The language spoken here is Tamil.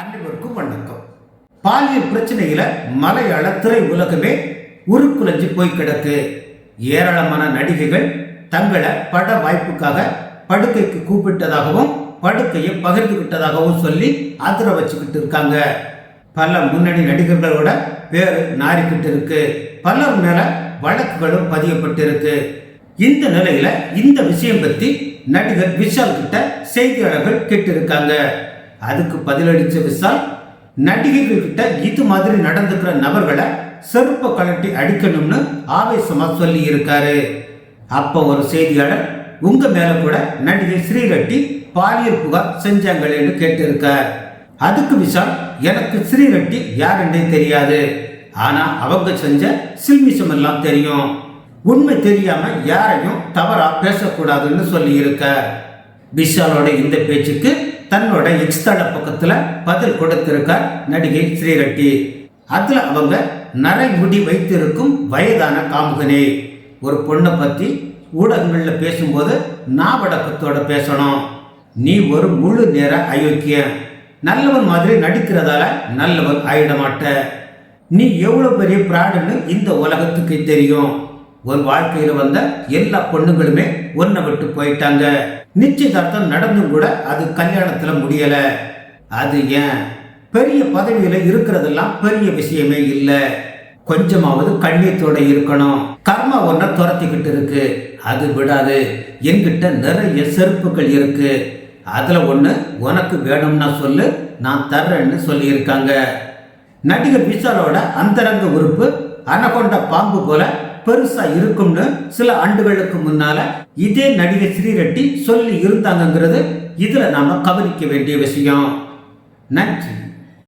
அனைவருக்கும் வணக்கம். பாலியல் பிரச்சனையில மலையாள திரை உலகமே உருக்குலைஞ்சு போய் கிடக்கு. ஏராளமான நடிகைகள் தங்களை பட வாய்ப்புக்காக படுக்கைக்கு கூப்பிட்டதாகவும் படுக்கையை பகிர்ந்துகிட்டதாகவும் சொல்லி ஆதரவு வச்சுக்கிட்டு இருக்காங்க. பல முன்னணி நடிகர்களோட பேரு நாறிக்கிட்டு இருக்கு. பலர் மேல வழக்குகளும் பதியப்பட்டிருக்கு. இந்த நிலையில இந்த விஷயம் பத்தி நடிகர் விஷால் கிட்ட செய்தியாளர்கள் கேட்டிருக்காங்க. அதுக்கு பதிலளிச்ச விஷால் நடிகைகள் கிட்ட இது மாதிரி நடந்துக்கிற நபர்களை செருப்ப கழட்டி அடிக்கணும்னு ஆவேசமா சொல்லி இருக்காரு அப்ப ஒரு செய்தியாளர் உங்க மேல கூட நடிகை ஸ்ரீரெட்டி பாலியல் புகார் செஞ்சாங்களேன்னு கேட்டிருக்கார். அதுக்கு விஷால் எனக்கு ஸ்ரீரெட்டி யாருன்னே தெரியாது. ஆனா அவங்க செஞ்ச சில்மிஷம் எல்லாம் தெரியும். உண்மை தெரியாம யாரையும் தவறா பேசக்கூடாதுன்னு சொல்லி விஷாலோட இந்த பேச்சுக்கு தன்னோட எக்ஸ் தள பக்கத்துல பதில் கொடுத்திருக்கார் நடிகை ஸ்ரீரெட்டி. அதுல அவங்க நரைமுடி வைத்திருக்கும் வயதான காமுகனே. ஒரு பொண்ணை பத்தி ஊடகங்கள்ல பேசும்போது நாவடக்கத்தோட பேசணும். நீ ஒரு முழு நேர அயோக்கியன். நல்லவன் மாதிரி நடிக்கிறதால நல்லவன் ஆயிட மாட்ட நீ எவ்வளவு பெரிய பிராடுன்னு இந்த உலகத்துக்கு தெரியும். ஒரு வாழ்க்கையில வந்த எல்லா பொண்ணுங்களுமே ஒன்றை விட்டு போயிட்டாங்க. நிச்சயதார்த்தம் நடந்தும் கூட அது கல்யாணத்துல முடியல. அது ஏன்? பெரிய பதவியில இருக்கிறதெல்லாம் பெரிய விஷயமே இல்லை. கொஞ்சமாவது கண்ணியத்தோட இருக்கணும். கர்மா ஒன்ன துரத்திக்கிட்டு இருக்கு. அது விடாது. என்கிட்ட நிறைய செருப்புகள் இருக்கு. அதுல ஒண்ணு உனக்கு வேணும்னா சொல்லு நான் தர்றேன்னு சொல்லியிருக்காங்க. நடிகர் விசாலோட அந்தரங்க உறுப்பு அனகொண்ட பாம்பு போல பெருசா இருக்கும்னு சில ஆண்டுகளுக்கு முன்னால இதே நடிகை ஸ்ரீரெட்டி சொல்லி இருந்தாங்கங்கிறது இதுல நாம கவனிக்க வேண்டிய விஷயம். நன்றி.